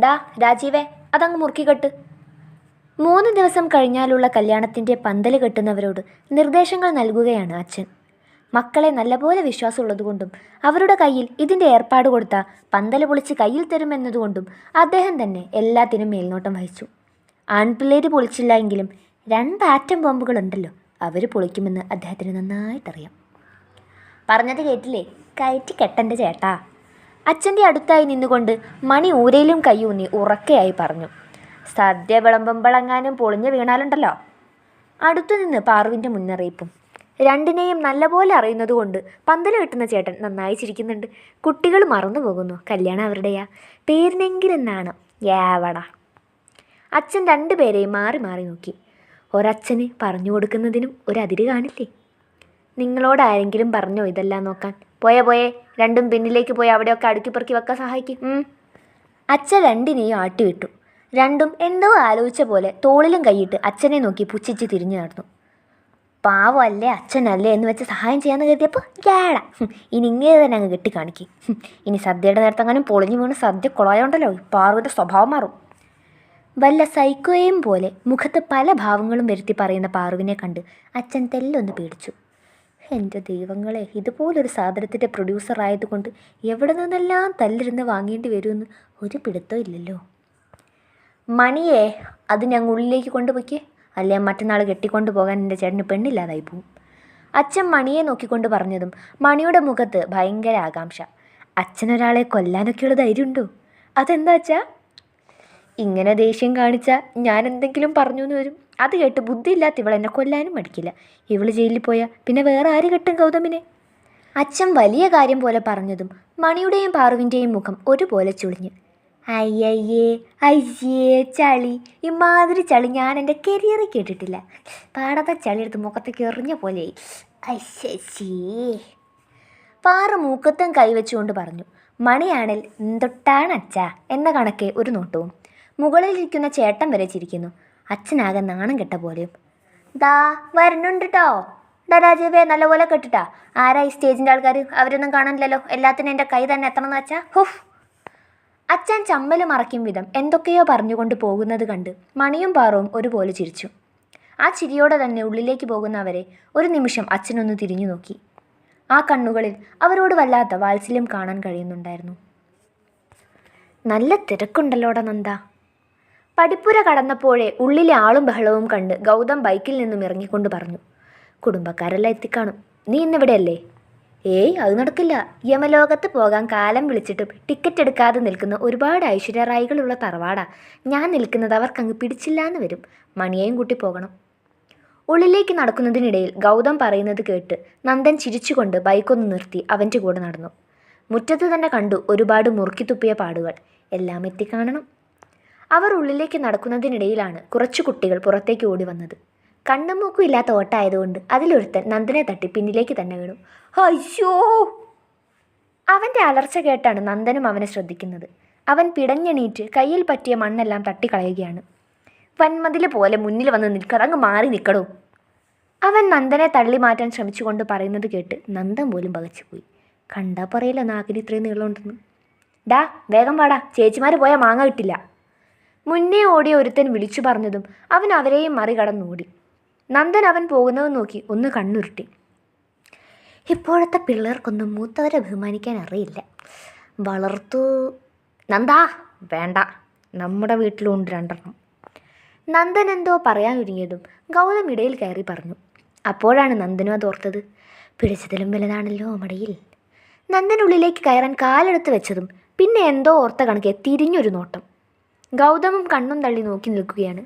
ഡാ രാജീവേ അതങ്ങ് മുറുക്കിക്കെട്ട് മൂന്ന് ദിവസം കഴിഞ്ഞാലുള്ള കല്യാണത്തിന്റെ പന്തൽ കെട്ടുന്നവരോട് നിർദ്ദേശങ്ങൾ നൽകുകയാണ് അച്ഛൻ. മക്കളെ നല്ലപോലെ വിശ്വാസമുള്ളതുകൊണ്ടും അവരുടെ കയ്യിൽ ഇതിന്റെ ഏർപ്പാട് കൊടുത്ത പന്തൽ പൊളിച്ച് കയ്യിൽ തരുമെന്നതുകൊണ്ടും അദ്ദേഹം തന്നെ എല്ലാത്തിനും മേൽനോട്ടം വഹിച്ചു. ആൺപിള്ളേര് പൊളിച്ചില്ല എങ്കിലും രണ്ട് ആറ്റം ബോംബുകളുണ്ടല്ലോ അവർ പൊളിക്കുമെന്ന് അദ്ദേഹത്തിന് നന്നായിട്ടറിയാം. പറഞ്ഞത് കേട്ടില്ലേ? കയറ്റി കെട്ടന്റെ ചേട്ടാ. അച്ഛന്റെ അടുത്തായി നിന്നുകൊണ്ട് മണി ഊരയിലും കൈയൂന്നി ഉറക്കെയായി പറഞ്ഞു. സദ്യ വിളമ്പുമ്പോഴെങ്ങാനും പൊളിഞ്ഞു വീണാലുണ്ടല്ലോ. അടുത്തുനിന്ന് പാർവിന്റെ മുന്നറിയിപ്പും. രണ്ടിനെയും നല്ലപോലെ അറിയുന്നതുകൊണ്ട് പന്തൽ കിട്ടുന്ന ചേട്ടൻ നന്നായി ചിരിക്കുന്നുണ്ട്. കുട്ടികൾ മറന്നു പോകുന്നു കല്യാണം അവരുടെയാ. പേരിനെങ്കിലും നാണം യാവടാ. അച്ഛൻ രണ്ടുപേരെയും മാറി മാറി നോക്കി. ഒരച്ഛന് പറഞ്ഞു കൊടുക്കുന്നതിനും ഒരതിര് കാണില്ലേ? നിങ്ങളോട് ആരെങ്കിലും പറഞ്ഞോ ഇതെല്ലാം നോക്കാൻ? പോയേ പോയേ. രണ്ടും പിന്നിലേക്ക് പോയി അവിടെയൊക്കെ അടുക്കി പെറുക്കി വെക്കാൻ സഹായിക്കും. അച്ഛൻ രണ്ടിനെയും ആട്ടിവിട്ടു. രണ്ടും എന്തോ ആലോചിച്ച പോലെ തോളിലും കൈയിട്ട് അച്ഛനെ നോക്കി പുച്ഛിച്ച് തിരിഞ്ഞു നടന്നു. പാവമല്ലേ അച്ഛനല്ലേ എന്ന് വെച്ച് സഹായം ചെയ്യാന്ന് കരുതിയപ്പോൾ ഗ്യാട ഇനി ഇങ്ങനെ തന്നെ അങ്ങ് കെട്ടി കാണിക്കും ഇനി സദ്യയുടെ നേരത്തെങ്ങാനും പൊളിഞ്ഞു വീണ് സദ്യ കുളയുണ്ടല്ലോ പാറുവിന്റെ സ്വഭാവം മാറും. വല്ല സൈക്കോയും പോലെ മുഖത്ത് പല ഭാവങ്ങളും വരുത്തി പറയുന്ന പാറുവിനെ കണ്ട് അച്ഛൻ തെല്ലൊന്ന് പേടിച്ചു. എന്റെ ദൈവങ്ങളെ ഇതുപോലൊരു സാധനത്തിന്റെ പ്രൊഡ്യൂസർ ആയതുകൊണ്ട് എവിടെ നിന്നെല്ലാം തല്ലിരുന്ന് വാങ്ങേണ്ടി വരുമെന്ന് ഒരു പിടുത്തം ഇല്ലല്ലോ. മണിയെ അത് ഞങ്ങൾ ഉള്ളിലേക്ക് കൊണ്ടുപോയിക്കേ. അല്ലേ മറ്റന്നാൾ കെട്ടിക്കൊണ്ടു പോകാൻ എന്റെ ചേട്ടന് പെണ്ണില്ലാതായി പോവും. അച്ഛൻ മണിയെ നോക്കിക്കൊണ്ട് പറഞ്ഞതും മണിയുടെ മുഖത്ത് ഭയങ്കര ആകാംക്ഷ. അച്ഛനൊരാളെ കൊല്ലാനൊക്കെയുള്ള ധൈര്യമുണ്ടോ? അതെന്താ അച്ഛാ? ഇങ്ങനെ ദേഷ്യം കാണിച്ചാൽ ഞാൻ എന്തെങ്കിലും പറഞ്ഞു എന്ന് വരും. അത് കേട്ട് ബുദ്ധിയില്ലാത്ത ഇവൾ എന്നെ കൊല്ലാനും മടിക്കില്ല. ഇവൾ ജയിലിൽ പോയാൽ പിന്നെ വേറെ ആര് കിട്ടും ഗൗതമിനെ? അച്ഛൻ വലിയ കാര്യം പോലെ പറഞ്ഞതും മണിയുടെയും പാറുവിന്റെയും മുഖം ഒരുപോലെ ചുളിഞ്ഞു. അയ്യയ്യേ അയ്യേ ചളി. ഇമാതിരി ചളി ഞാൻ എന്റെ കരിയറിൽ കേട്ടിട്ടില്ല. പാടത്തെ ചളി എടുത്ത് മുഖത്തേക്ക് എറിഞ്ഞ പോലെ അയ്യേ പാറ മൂക്കത്തും കൈവച്ചുകൊണ്ട് പറഞ്ഞു മണിയാണിൽ എന്തൊട്ടാണ് അച്ഛാ എന്ന കണക്കെ ഒരു നോട്ടവും. മുകളിലിരിക്കുന്ന ചേട്ടൻ വരെ ചിരിക്കുന്നു. അച്ഛനാകെ നാണം കെട്ട പോലെയും. ദാ വരുന്നുണ്ട് കേട്ടോ ഡാ രാജീവേ നല്ലപോലെ കെട്ടിട്ടാ. ആരാ ഈ സ്റ്റേജിന്റെ ആൾക്കാർ അവരൊന്നും കാണാനില്ലല്ലോ. എല്ലാത്തിനും എന്റെ കൈ തന്നെ എത്തണമെന്ന് വെച്ചാൽ ഹുഫ്. അച്ഛൻ ചമ്മൽ മറയ്ക്കും വിധം എന്തൊക്കെയോ പറഞ്ഞുകൊണ്ട് പോകുന്നത് കണ്ട് മണിയും പാറവും ഒരുപോലെ ചിരിച്ചു. ആ ചിരിയോടെ തന്നെ ഉള്ളിലേക്ക് പോകുന്നവരെ ഒരു നിമിഷം അച്ഛനൊന്ന് തിരിഞ്ഞു നോക്കി. ആ കണ്ണുകളിൽ അവരോട് വല്ലാത്ത വാത്സല്യം കാണാൻ കഴിയുന്നുണ്ടായിരുന്നു. നല്ല തിരക്കുണ്ടല്ലോടാ നന്ദ. പടിപ്പുര കടന്നപ്പോഴേ ഉള്ളിലെ ആളും ബഹളവും കണ്ട് ഗൗതം ബൈക്കിൽ നിന്നും ഇറങ്ങിക്കൊണ്ട് പറഞ്ഞു കുടുംബക്കാരെല്ലാം എത്തിക്കാണും. നീ ഇന്നിവിടെയല്ലേ ഏയ് അത് നടക്കില്ല. യമലോകത്ത് പോകാൻ കാലം വിളിച്ചിട്ടും ടിക്കറ്റ് എടുക്കാതെ നിൽക്കുന്ന ഒരുപാട് ഐശ്വര്യറായികളുള്ള തറവാടാ. ഞാൻ നിൽക്കുന്നത് അവർക്കങ്ങ് പിടിച്ചില്ലാന്ന് വരും. മണിയെയും കൂട്ടി പോകണം. ഉള്ളിലേക്ക് നടക്കുന്നതിനിടയിൽ ഗൗതം പറയുന്നത് കേട്ട് നന്ദൻ ചിരിച്ചുകൊണ്ട് ബൈക്കൊന്ന് നിർത്തി അവന്റെ കൂടെ നടന്നു. മുറ്റത്ത് തന്നെ കണ്ടു ഒരുപാട് മുറുക്കിത്തുപ്പിയ പാടുകൾ. എല്ലാം എത്തിക്കാണണം. അവർ ഉള്ളിലേക്ക് നടക്കുന്നതിനിടയിലാണ് കുറച്ചു കുട്ടികൾ പുറത്തേക്ക് ഓടി വന്നത്. കണ്ണും മൂക്കും ഇല്ലാത്ത ഓട്ടായതുകൊണ്ട് അതിലൊരുത്തൻ നന്ദനെ തട്ടി പിന്നിലേക്ക് തന്നെ വീണു. അയ്യോ! അവന്റെ അലർച്ച കേട്ടാണ് നന്ദനും അവനെ ശ്രദ്ധിക്കുന്നത്. അവൻ പിടഞ്ഞെണീറ്റ് കയ്യിൽ പറ്റിയ മണ്ണെല്ലാം തട്ടിക്കളയുകയാണ്. വൻമതിൽ പോലെ മുന്നിൽ വന്ന് നിൽക്കാതെ മാറി നിൽക്കണോ അവൻ നന്ദനെ തള്ളി മാറ്റാൻ ശ്രമിച്ചുകൊണ്ട് പറയുന്നത് കേട്ട് നന്ദൻ പോലും പകച്ചുപോയി. കണ്ടാ പറയില്ല നാക്കിന് ഇത്രയും നീളമുണ്ടെന്ന്. ഡാ വേഗം പാടാ ചേച്ചിമാർ പോയാൽ മാങ്ങ കിട്ടില്ല. മുന്നേ ഓടിയ ഒരുത്തൻ വിളിച്ചു പറഞ്ഞതും അവൻ അവരെയും മറികടന്നോടി നന്ദൻ അവൻ പോകുന്നത് നോക്കി ഒന്ന് കണ്ണുരുട്ടി. ഇപ്പോഴത്തെ പിള്ളേർക്കൊന്നും മൂത്തവരെ ബഹുമാനിക്കാൻ അറിയില്ല. വളർത്തു നന്ദാ വേണ്ട. നമ്മുടെ വീട്ടിലുണ്ട് രണ്ടെണ്ണം. നന്ദൻ എന്തോ പറയാൻ ഒരുങ്ങിയതും ഗൗതം ഇടയിൽ കയറി പറഞ്ഞു. അപ്പോഴാണ് നന്ദനും അത് ഓർത്തത്. പിടിച്ചതിലും വലുതാണല്ലോ മടിയിൽ. നന്ദനുള്ളിലേക്ക് കയറാൻ കാലെടുത്ത് വെച്ചതും പിന്നെ എന്തോ ഓർത്ത കണക്കെ തിരിഞ്ഞൊരു നോട്ടം. ഗൗതമും കണ്ണും തള്ളി നോക്കി നിൽക്കുകയാണ്.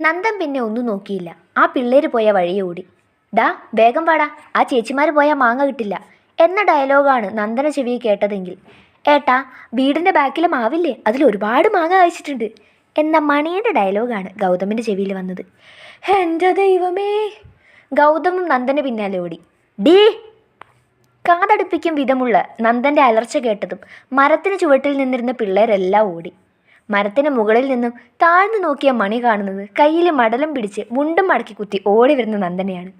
നന്ദൻ പിന്നെ ഒന്നും നോക്കിയില്ല. ആ പിള്ളേര് പോയ വഴിയെ ഓടി. ഡാ വേഗം പാടാ ആ ചേച്ചിമാർ പോയാൽ മാങ്ങ കിട്ടില്ല. എന്ന ഡയലോഗാണ് നന്ദന ചെവി കേട്ടതെങ്കിൽ. ഏട്ടാ വീടിന്റെ ബാക്കിലെ മാവില്ലേ അതിൽ ഒരുപാട് മാങ്ങ കഴിച്ചിട്ടുണ്ട് എന്ന മണിയുടെ ഡയലോഗാണ് ഗൗതമിന്റെ ചെവിയിൽ വന്നത്. എന്റെ ദൈവമേ. ഗൗതമും നന്ദന് പിന്നാലെ ഓടി. ഡീ! കാതടുപ്പിക്കും വിധമുള്ള നന്ദന്റെ അലർച്ച കേട്ടതും മരത്തിന് ചുവട്ടിൽ നിന്നിരുന്ന പിള്ളേരെല്ലാം ഓടി. മരത്തിന് മുകളിൽ നിന്നും താഴ്ന്നു നോക്കിയ മണി കാണുന്നത് കയ്യിൽ മടലം പിടിച്ച് മുണ്ടും മടക്കി കുത്തി ഓടി വരുന്ന നന്ദനെയാണ്.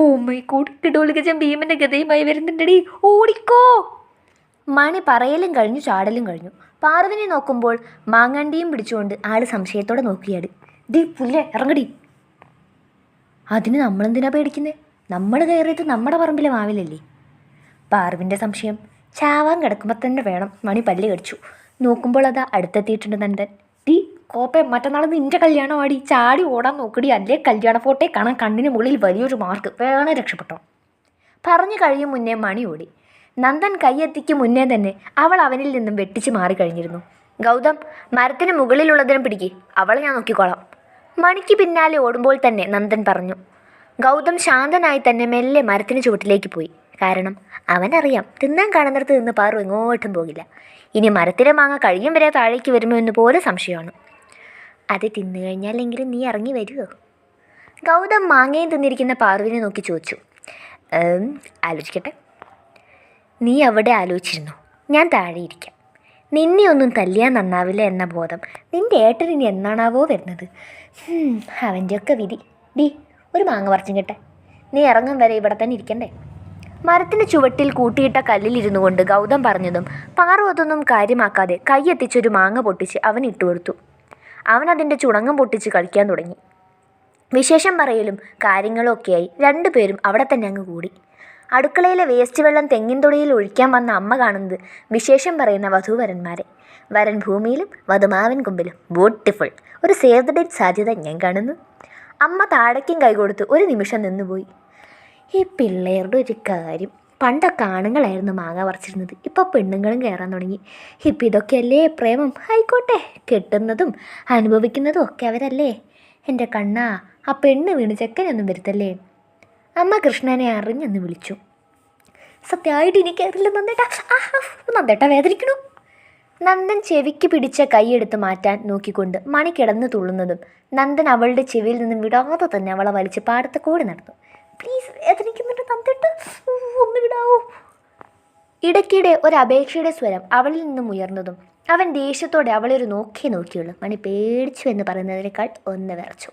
ഓ മൈ കിടോളികജം ഭീമന്റെ ഗതയുമായി വരുന്നുണ്ടടി. ഓടിക്കോ. മണി പറയലും കഴിഞ്ഞു ചാടലും കഴിഞ്ഞു. പാർവിനെ നോക്കുമ്പോൾ മാങ്ങണ്ടിയും പിടിച്ചുകൊണ്ട് ആൾ സംശയത്തോടെ നോക്കിയാട്. ദീ പുല്ലേ ഇറങ്ങടി. അതിന് നമ്മളെന്തിനാ പേടിക്കുന്നത് നമ്മൾ കയറിയത് നമ്മുടെ പറമ്പിലെ മാവിലല്ലേ? പാർവിന്റെ സംശയം. ചാവാൻ കിടക്കുമ്പോൾ തന്നെ വേണം. മണി പല്ല് കടിച്ചു. നോക്കുമ്പോൾ അതാ അടുത്തെത്തിയിട്ടുണ്ട് നന്ദൻ. ടി കോപ്പെ മറ്റന്നാൾ നിന്റെ കല്യാണം ആടി ചാടി ഓടാൻ നോക്കടി. അല്ലേ കല്യാണ ഫോട്ടോയെ കാണാൻ കണ്ണിന് മുകളിൽ വലിയൊരു മാർക്ക്. വേണേ രക്ഷപ്പെട്ടോ. പറഞ്ഞു കഴിയും മുന്നേ മണി ഓടി. നന്ദൻ കൈയെത്തിക്ക് മുന്നേ തന്നെ അവൾ അവനിൽ നിന്നും വെട്ടിച്ച് മാറിക്കഴിഞ്ഞിരുന്നു ഗൗതം മരത്തിന് മുകളിലുള്ളതിനും പിടിക്ക്. അവളെ ഞാൻ നോക്കിക്കോളാം. മണിക്ക് പിന്നാലെ ഓടുമ്പോൾ തന്നെ നന്ദൻ പറഞ്ഞു. ഗൗതം ശാന്തനായി തന്നെ മെല്ലെ മരത്തിന് ചുവട്ടിലേക്ക് പോയി. കാരണം അവനറിയാം തിന്നാൻ കാണുന്നിടത്ത് നിന്ന് പാറു എങ്ങോട്ടും പോകില്ല. ഇനി മരത്തിലെ മാങ്ങ കഴിയും വരെ താഴേക്ക് വരുമോ എന്ന് പോലെ സംശയമാണ്. അത് തിന്നു കഴിഞ്ഞാലെങ്കിലും നീ ഇറങ്ങി വരുമോ ഗൗതം മാങ്ങയും തിന്നിരിക്കുന്ന പാറുവിനെ നോക്കി ചോദിച്ചു. ആലോചിക്കട്ടെ. നീ അവിടെ ആലോചിച്ചിരുന്നു? ഞാൻ താഴെ ഇരിക്കാം നിന്നെ ഒന്നും തല്ലിയാൻ നന്നാവില്ല എന്ന ബോധം നിന്റെ ഏട്ടൻ ഇനി എന്നാണാവോ വരുന്നത്? അവന്റെയൊക്കെ വിധി. ഡി ഒരു മാങ്ങ പറിച്ചും കേട്ടെ നീ ഇറങ്ങും വരെ ഇവിടെ തന്നെ ഇരിക്കണ്ടേ? മരത്തിന് ചുവട്ടിൽ കൂട്ടിയിട്ട കല്ലിലിരുന്നു കൊണ്ട് ഗൗതം പറഞ്ഞതും പാറു അതൊന്നും കാര്യമാക്കാതെ കൈയെത്തിച്ചൊരു മാങ്ങ പൊട്ടിച്ച് അവൻ ഇട്ടുകൊടുത്തു അവൻ അതിന്റെ ചുണങ്ങം പൊട്ടിച്ച് കളിക്കാൻ തുടങ്ങി. വിശേഷം പറയലും കാര്യങ്ങളും ഒക്കെയായി രണ്ടുപേരും അവിടെ തന്നെ അങ്ങ് കൂടി. അടുക്കളയിലെ വേസ്റ്റ് വെള്ളം തെങ്ങിൻ തുടയിൽ ഒഴിക്കാൻ വന്ന അമ്മ കാണുന്നത് വിശേഷം പറയുന്ന വധുവരന്മാരെ. വരൻ ഭൂമിയിലും വധുമാവൻ കൊമ്പിലും. ബ്യൂട്ടിഫുൾ ഒരു സേവ് ദ ഡേറ്റ് സാധ്യത ഞാൻ കാണുന്നു. അമ്മ താഴേക്കും കൈകൊടുത്ത് ഒരു നിമിഷം നിന്നുപോയി. ഈ പിള്ളേരുടെ ഒരു കാര്യം. പണ്ടൊക്കെ ആണുങ്ങളായിരുന്നു മാങ്ങ പറിച്ചിരുന്നത്. ഇപ്പോൾ പെണ്ണുങ്ങളും കയറാൻ തുടങ്ങി. ഇപ്പം ഇതൊക്കെയല്ലേ പ്രേമം? ആയിക്കോട്ടെ. കെട്ടുന്നതും അനുഭവിക്കുന്നതും ഒക്കെ അവരല്ലേ? എന്റെ കണ്ണാ ആ പെണ്ണ് വീണ് ചെക്കനൊന്നും വരുത്തല്ലേ? അമ്മ കൃഷ്ണനെ അറിഞ്ഞെന്ന് വിളിച്ചു. സത്യമായിട്ട് ഇനി കയറില്ല നന്ദേട്ട നന്ദേട്ട വേദനിക്കണു. നന്ദൻ ചെവിക്ക് പിടിച്ച കൈയെടുത്ത് മാറ്റാൻ നോക്കിക്കൊണ്ട് മണി കിടന്ന് തുള്ളുന്നതും നന്ദൻ അവളുടെ ചെവിയിൽ നിന്നും വിടാതെ തന്നെ അവളെ വലിച്ച് പാടത്ത് കൂടി നടന്നു. പ്ലീസ് വേദനിക്കുന്നുണ്ട് തന്നിട്ട് ഒന്ന് വിടാവോ? ഇടയ്ക്കിടെ ഒരു അപേക്ഷയുടെ സ്വരം അവളിൽ നിന്നും ഉയർന്നതും അവൻ ദേഷ്യത്തോടെ അവളൊരു നോക്കി നോക്കിയുള്ളൂ. മണി പേടിച്ചു എന്ന് പറയുന്നതിനേക്കാൾ ഒന്ന് വിറച്ചു.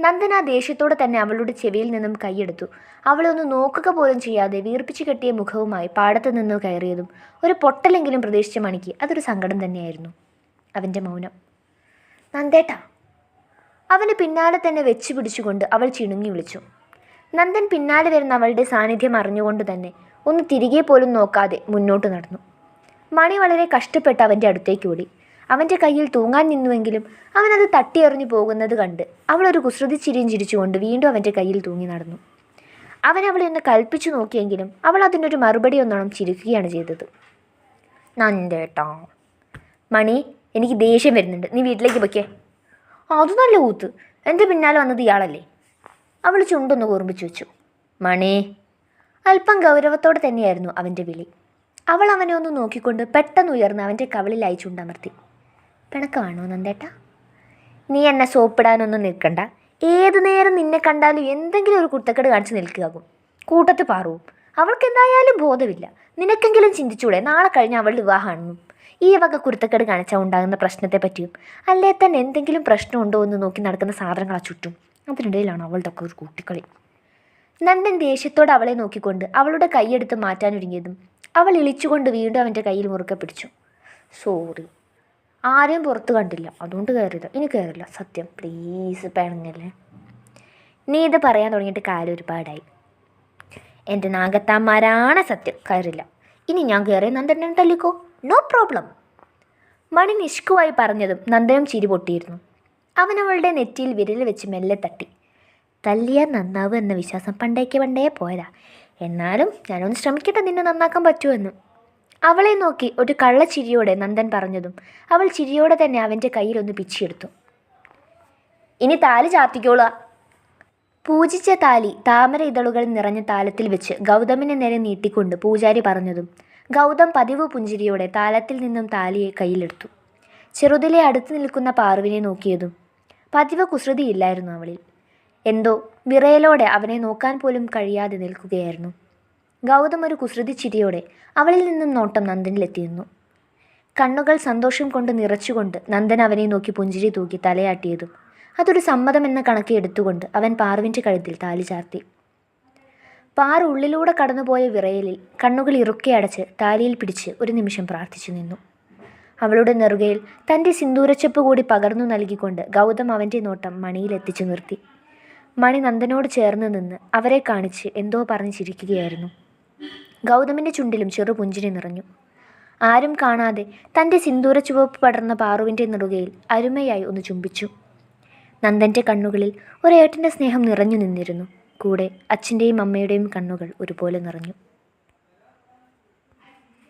നന്ദന ദേഷ്യത്തോടെ തന്നെ അവളുടെ ചെവിയിൽ നിന്നും കൈയെടുത്തു. അവളൊന്ന് നോക്കുക പോലും ചെയ്യാതെ വീർപ്പിച്ചു കെട്ടിയ മുഖവുമായി പാടത്തു നിന്ന് കയറിയതും ഒരു പൊട്ടലെങ്കിലും പ്രതീക്ഷിച്ച മണിക്ക് അതൊരു സങ്കടം തന്നെയായിരുന്നു. അവന്റെ മൗനം. നന്ദേട്ടാ. അവന് പിന്നാലെ തന്നെ വെച്ച് പിടിച്ചുകൊണ്ട് അവൾ ചിണുങ്ങി വിളിച്ചു. നന്ദൻ പിന്നാലെ വരുന്ന അവളുടെ സാന്നിധ്യം അറിഞ്ഞുകൊണ്ട് തന്നെ ഒന്ന് തിരികെ പോലും നോക്കാതെ മുന്നോട്ട് നടന്നു. മണി വളരെ കഷ്ടപ്പെട്ട് അവന്റെ അടുത്തേക്ക് ഓടി. അവന്റെ കയ്യിൽ തൂങ്ങാൻ നിന്നുവെങ്കിലും അവനത് തട്ടിയെറിഞ്ഞു പോകുന്നത് കണ്ട് അവളൊരു കുസൃതി ചിരിയും ചിരിച്ചുകൊണ്ട് വീണ്ടും അവന്റെ കയ്യിൽ തൂങ്ങി നടന്നു. അവൻ അവളെ ഒന്ന് കൽപ്പിച്ചു നോക്കിയെങ്കിലും അവൾ അതിനൊരു മറുപടി ഒന്നോണം ചിരിക്കുകയാണ് ചെയ്തത്. നന്ദേട്ടോ മണി എനിക്ക് ദേഷ്യം വരുന്നുണ്ട്. നീ വീട്ടിലേക്ക് പൊയ്ക്കേ. അത് നല്ല കൂത്ത്. എന്റെ പിന്നാലെ വന്നത് ഇയാളല്ലേ? അവൾ ചുണ്ടൊന്ന് കൂർമ്പിച്ചു വെച്ചു. മണി അല്പം ഗൗരവത്തോടെ തന്നെയായിരുന്നു അവന്റെ വിളി. അവൾ അവനെ ഒന്ന് നോക്കിക്കൊണ്ട് പെട്ടെന്ന് ഉയർന്ന് അവന്റെ കവിളിലായി ചുണ്ടമർത്തി പിണക്കമാണോ നന്ദേട്ടാ? നീ എന്നെ സോപ്പിടാനൊന്നും നിൽക്കണ്ട. ഏത് നേരം നിന്നെ കണ്ടാലും എന്തെങ്കിലും ഒരു കുത്തക്കെട് കാണിച്ച് നിൽക്കുകയാകും. കൂട്ടത്ത് പാറുവും. അവൾക്ക് എന്തായാലും ബോധമില്ല. നിനക്കെങ്കിലും ചിന്തിച്ചൂടെ? നാളെ കഴിഞ്ഞ് അവൾ വിവാഹമാണെന്നും. ഈ വക കുരുത്തക്കേട് കാണിച്ചാൽ ഉണ്ടാകുന്ന പ്രശ്നത്തെ പറ്റിയും അല്ലേ തന്നെ എന്തെങ്കിലും പ്രശ്നമുണ്ടോ എന്ന് നോക്കി നടക്കുന്ന സാധനങ്ങളാ ചുറ്റും. അതിനിടയിലാണ് അവളുടെ ഒക്കെ ഒരു കൂട്ടിക്കളി നന്ദൻ ദേഷ്യത്തോടെ അവളെ നോക്കിക്കൊണ്ട് അവളുടെ കൈയെടുത്ത് മാറ്റാനൊരുങ്ങിയതും അവൾ ഇളിച്ചുകൊണ്ട് വീണ്ടും അവന്റെ കയ്യിൽ മുറുക്കെ പിടിച്ചു. സോറി ആരെയും പുറത്ത് കണ്ടില്ല. അതുകൊണ്ട് കയറില്ല ഇനി കയറില്ല. സത്യം പ്ലീസ് പിണങ്ങല്ലേ നീ ഇത് പറയാൻ തുടങ്ങിയിട്ട് കാലം ഒരുപാടായി. എന്റെ നാഗത്താന്മാരാണ് സത്യം. കയറില്ല. ഇനി ഞാൻ കയറി നന്ദനെ തല്ലിക്കോ? നോ പ്രോബ്ലം മണി നിഷ്കുവായി പറഞ്ഞതും നന്ദനം ചിരി പൊട്ടിയിരുന്നു. അവൻ അവളുടെ നെറ്റിയിൽ വിരൽ വെച്ച് മെല്ലെ തട്ടി. തല്ലിയാൽ നന്നാവും എന്ന വിശ്വാസം പണ്ടേക്ക് പണ്ടേ പോയതാ. എന്നാലും ഞാനൊന്ന് ശ്രമിക്കട്ടെ നിന്നെ നന്നാക്കാൻ പറ്റുമെന്ന് അവളെ നോക്കി ഒരു കള്ളച്ചിരിയോടെ നന്ദൻ പറഞ്ഞതും അവൾ ചിരിയോടെ തന്നെ അവന്റെ കയ്യിലൊന്ന് പിച്ചിയെടുത്തു. ഇനി താലി ചാർത്തിക്കോളുക പൂജിച്ച താലി താമര ഇതളുകൾ നിറഞ്ഞ താലത്തിൽ വെച്ച് ഗൗതമിനെ നേരെ നീട്ടിക്കൊണ്ട് പൂജാരി പറഞ്ഞതും ഗൗതം പതിവ് പുഞ്ചിരിയോടെ താലത്തിൽ നിന്നും താലിയെ കയ്യിലെടുത്തു. ചെറുതിലെ അടുത്ത് നിൽക്കുന്ന പാർവിനെ നോക്കിയതും പതിവ് കുസൃതിയില്ലായിരുന്നു അവളിൽ. എന്തോ വിറയലോടെ അവനെ നോക്കാൻ പോലും കഴിയാതെ നിൽക്കുകയായിരുന്നു. ഗൗതം ഒരു കുസൃതി ചിരിയോടെ അവളിൽ നിന്നും നോട്ടം നന്ദനിലെത്തിയിരുന്നു. കണ്ണുകൾ സന്തോഷം കൊണ്ട് നിറച്ചുകൊണ്ട് നന്ദൻ അവനെ നോക്കി പുഞ്ചിരി തൂക്കി തലയാട്ടിയതും അതൊരു സമ്മതം എന്ന കണക്ക് എടുത്തുകൊണ്ട് അവൻ പാറുവിന്റെ കഴുത്തിൽ താലി ചാർത്തി. പാറ ഉള്ളിലൂടെ കടന്നുപോയ വിറയലിൽ കണ്ണുകൾ ഇറുക്കെ അടച്ച് താലിയിൽ പിടിച്ച് ഒരു നിമിഷം പ്രാർത്ഥിച്ചു നിന്നു. അവളുടെ നെറുകയിൽ തന്റെ സിന്ദൂരച്ചെപ്പ് കൂടി പകർന്നു നൽകിക്കൊണ്ട് ഗൗതം അവന്റെ നോട്ടം മണിയിൽ എത്തിച്ചു നിർത്തി. മണി നന്ദനോട് ചേർന്ന് നിന്ന് അവരെ കാണിച്ച് എന്തോ പറഞ്ഞ് ചിരിക്കുകയായിരുന്നു. ഗൗതമിന്റെ ചുണ്ടിലും ചെറു പുഞ്ചിരി നിറഞ്ഞു. ആരും കാണാതെ തന്റെ സിന്ദൂര ചുവപ്പ് പടർന്ന പാറുവിന്റെ നെറുകയിൽ അരുമയായി ഒന്ന് ചുംബിച്ചു. നന്ദന്റെ കണ്ണുകളിൽ ഒരേട്ടന്റെ സ്നേഹം നിറഞ്ഞു നിന്നിരുന്നു. കൂടെ അച്ഛന്റെയും അമ്മയുടെയും കണ്ണുകൾ ഒരുപോലെ നിറഞ്ഞു.